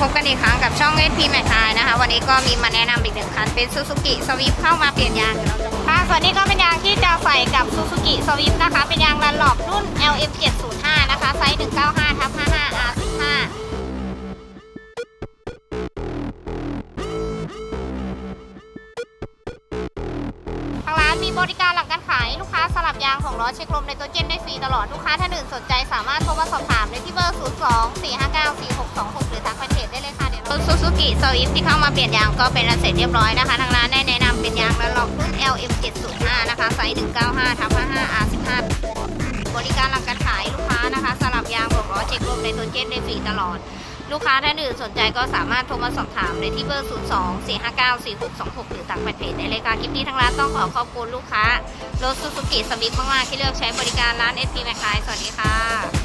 พบกันอีกครั้งกับช่อง SP แมทายนะคะ วันนี้ก็มีมาแนะนำอีกหนึ่งคัน เป็น Suzuki Swift เข้ามาเปลี่ยนยางเราจะค่ะส่วนนี้ก็เป็นยางที่จะใส่กับ Suzuki Swift นะคะ เป็นยางรันหลอบรุ่น LM 705นะคะ ไซส์195ทับ55 R15 ทางร้านมีบริการหลังการขาย ลูกค้าสลับยางของล้อเช็คลมในตัวเจนได้ฟรีตลอด ลูกค้าท่าน สวิฟที่เข้ามาเปลี่ยนยางก็เป็นเสร็จเรียบร้อยนะคะ ทางร้านได้แนะนำเป็นยางระลอกรุ่น LM 705นะคะไซส์ 195ทับ55 R15 บริการหลังการขายลูกค้านะคะสลับยางของล้อเช็คลมในตัวเจนได้ฟรีตลอด ลูกค้าท่านอื่นสนใจก็สามารถโทรมาสอบถามได้ที่เบอร์ 0 2 4 5 9 4 6 2 6 หรือทางแฟนเพจได้เลยค่ะคลิปนี้ทางร้านต้องขอขอบคุณลูกค้ารถซูซูกิสวิฟมากๆที่เลือกใช้บริการร้าน SP แมคคายสวัสดีค่ะ